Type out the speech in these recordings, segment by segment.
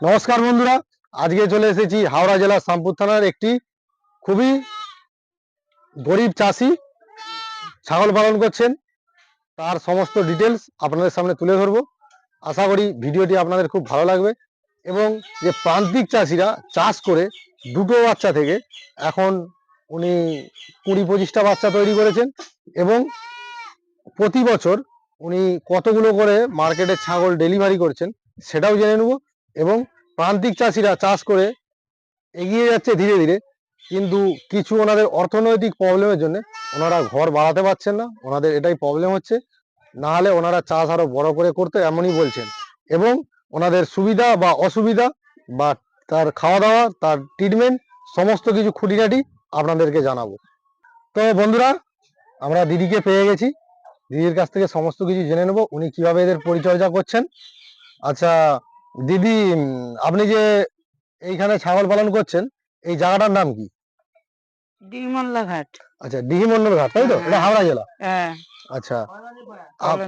নমস্কার বন্ধুরা, আজকে চলে এসেছি হাওড়া জেলার শামপুর থানার একটি খুবই গরিব চাষি ছাগল পালন করছেন। তার সমস্ত ডিটেলস আপনাদের সামনে তুলে ধরবো। আশা করি ভিডিওটি আপনাদের খুব ভালো লাগবে এবং যে প্রান্তিক চাষিরা চাষ করে দুটো বাচ্চা থেকে এখন উনি কুড়ি পঁচিশটা বাচ্চা তৈরি করেছেন এবং প্রতি বছর উনি কতগুলো করে মার্কেটে ছাগল ডেলিভারি করছেন সেটাও জেনে নেব। এবং প্রান্তিক চাষিরা চাষ করে এগিয়ে যাচ্ছে ধীরে ধীরে। কিন্তু কিছু ওনাদের অর্থনৈতিক প্রবলেমের জন্য ওনারা ঘর বাড়াতে পারছেন না। ওনাদের এটাই প্রবলেম হচ্ছে। না হলে ওনারা চাষ আরও বড় করে করতে এমনই বলছেন। এবং ওনাদের সুবিধা বা অসুবিধা বা তার খাওয়া দাওয়া তার ট্রিটমেন্ট সমস্ত কিছু খুঁটিনাটি আপনাদেরকে জানাব। তো বন্ধুরা, আমরা দিদিকে পেয়ে গেছি। দিদির কাছ থেকে সমস্ত কিছু জেনে নেব। উনি কীভাবে এদের পরিচর্যা করছেন। আচ্ছা দিদি আপনি যে এইখানে ছাগল পালন করছেন এই জায়গাটার নাম কি? ঘাট। আচ্ছা ডিহিমন্ডল ঘাট তাই তো? হ্যাঁ। এটা হাওড়া জেলা? হ্যাঁ। আচ্ছা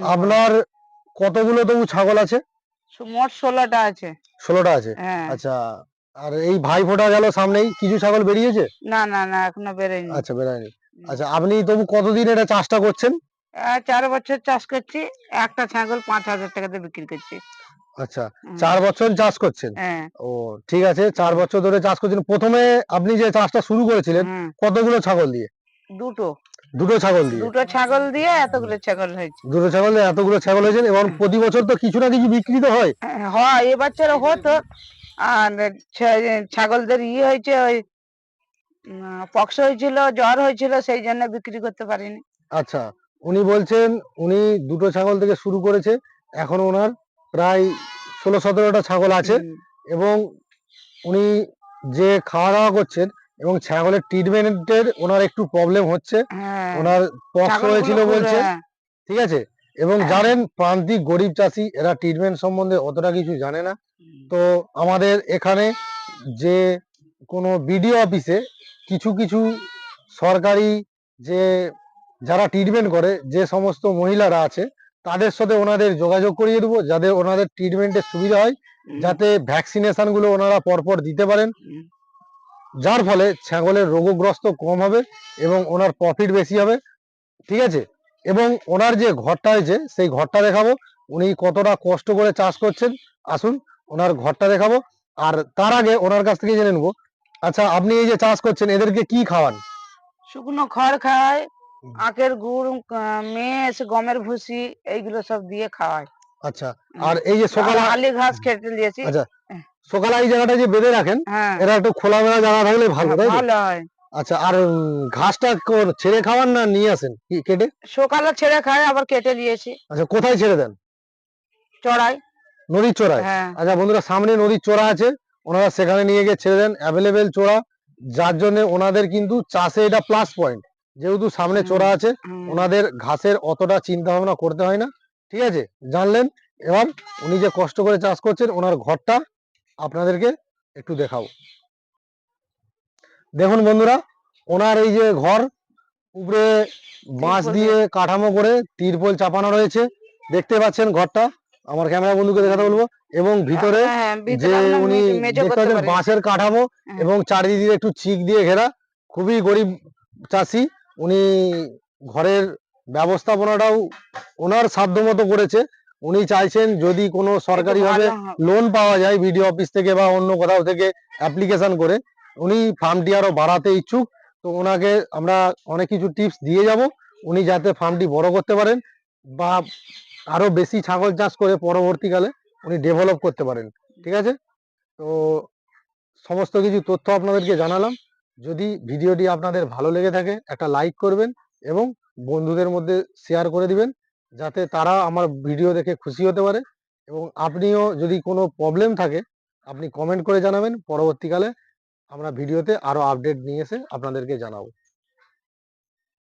আপনার কতগুলো তবু ছাগল আছে? মোট ষোলোটা আছে। ষোলোটা আছে? হ্যাঁ। আচ্ছা আর এই ভাই ফোটা গেল সামনেই কিছু ছাগল বেরিয়েছে? না না না এখনও বেরোয়নি। আচ্ছা বেরোয়নি। আচ্ছা আপনি তবু কতদিন এটা চাষটা করছেন? চার বছর চাষ করছি একটা ছাগল পাঁচ হাজার টাকাতে বিক্রি করছি। আচ্ছা চার বছর চাষ করছেন? হ্যাঁ। ও ঠিক আছে চার বছর ধরে চাষ করছেন। প্রথমে আপনি যে চাষটা শুরু করেছিলেন কতগুলো ছাগল দিয়ে? দুটো। দুটো ছাগল দিয়ে? দুটো ছাগল দিয়ে এতগুলো ছাগল হয়েছে। দুটো ছাগল দিয়ে এতগুলো ছাগল হয়েছেন এবং প্রতি বছর তো কিছু না কিছু বিক্রি তো হয়। হ্যাঁ, হয় এবছর হতো। আর ছাগলদের ইয়ে হয়েছে ওই পক্স হয়েছিল জ্বর হয়েছিল সেই জন্য বিক্রি করতে পারিনি। আচ্ছা উনি বলছেন উনি দুটো ছাগল থেকে শুরু করেছে এখন ওনার প্রায় ষোলো সতেরোটা ছাগল আছে এবং উনি যে খাওয়া দাওয়া করছেন এবং ছাগলের ট্রিটমেন্টের ওনার একটু প্রবলেম হচ্ছে হ্যাঁ। ওনার পক্স হয়েছিল বলছে হ্যাঁ, ঠিক আছে? এবং হ্যাঁ। জানেন প্রান্তিক গরিব চাষি এরা ট্রিটমেন্ট সম্বন্ধে অতটা কিছু জানে না। তো আমাদের এখানে যে কোনো বিডিও অফিসে কিছু কিছু সরকারি যে যারা ট্রিটমেন্ট করে যে সমস্ত মহিলারা আছে তাদের সাথে ওনাদের যোগাযোগ করিয়ে দেবো যাদের ওনাদের ট্রিটমেন্টের সুবিধা হয় যাতে ভ্যাকসিনেশনগুলো ওনারা পরপর দিতে পারেন। যার ফলে ছাগলের রোগগ্রস্ত কম হবে এবং ওনার প্রফিট বেশি হবে ঠিক আছে? এবং ওনার যে ঘরটা হয়েছে সেই ঘরটা দেখাবো। উনি কতটা কষ্ট করে চাষ করছেন আসুন ওনার ঘরটা দেখাবো। আর তার আগে ওনার কাছ থেকে জেনে নেব। আচ্ছা আপনি এই যে চাষ করছেন এদেরকে কি খাওয়ান? শুকনো খড় খায়। আখের গুড় মেষ গমের ভুসি এইগুলো সব দিয়ে খাওয়ায় আচ্ছা আর এই যে সকালে আলি ঘাস খেতে দিয়েছি। আচ্ছা সকালে এই জায়গাটা যে বেঁধে রাখেন হ্যাঁ। এটা একটু খোলামেলা জায়গা থাকলে ভালো তাই তো? ভালো হয়। আচ্ছা আর ঘাসটা কোন- ছেড়ে খাওয়ান না নিয়ে আসেন কি কেটে? সকালে ছেড়ে খায় আবার কেটে দিয়েছি। আচ্ছা কোথায় ছেড়ে দেন? চড়াই। নদীর চড়ায় হ্যাঁ। আচ্ছা বন্ধুরা সামনে নদীর চোরা আছে ওনারা সেখানে নিয়ে গিয়ে ছেড়ে দেন অ্যাভেলেবেল চোরা যার জন্য ওনাদের কিন্তু চাষে এটা প্লাস পয়েন্ট যেহেতু সামনে চোরা আছে ওনাদের ঘাসের অতটা চিন্তা ভাবনা করতে হয় না। ঠিক আছে? জানলেন? এবার উনি যে কষ্ট করে চাষ করছেন ওনার ঘরটা আপনাদেরকে একটু দেখাবো। দেখুন বন্ধুরা ওনার এই যে ঘর উপরে বাঁশ দিয়ে কাঠামো করে তিরপল চাপানো রয়েছে। দেখতে পাচ্ছেন ঘরটা? আমার ক্যামেরা বন্ধুকে দেখাতে বলব। এবং ভিতরে হ্যাঁ, যে উনি দেখতে পাচ্ছেন বাঁশের কাঠামো হ্যাঁ। এবং চারিদিকে একটু চিক দিয়ে ঘেরা। খুবই গরিব চাষি। উনি ঘরের ব্যবস্থাপনাটাও ওনার সাধ্য মতো করেছে। উনি চাইছেন যদি কোনো সরকারি ভাবে ভালো হয়। লোন পাওয়া যায় বিডিও অফিস থেকে বা অন্য কোথাও থেকে অ্যাপ্লিকেশন করে। উনি ফার্মটি আরও বাড়াতে ইচ্ছুক। তো ওনাকে আমরা অনেক কিছু টিপস দিয়ে যাব। উনি যাতে ফার্মটি বড় করতে পারেন বা আরও বেশি ছাগল চাষ করে পরবর্তীকালে উনি ডেভেলপ করতে পারেন। ঠিক আছে? তো সমস্ত কিছু তথ্য আপনাদেরকে জানালাম। যদি ভিডিওটি আপনাদের ভালো লেগে থাকে, একটা লাইক করবেন এবং বন্ধুদের মধ্যে শেয়ার করে দিবেন, যাতে তারা আমার ভিডিও দেখে খুশি হতে পারে। এবং আপনিও যদি কোনো প্রবলেম থাকে, আপনি কমেন্ট করে জানাবেন। পরবর্তীকালে আমরা ভিডিওতে আরও আপডেট নিয়ে এসে আপনাদেরকে জানাব।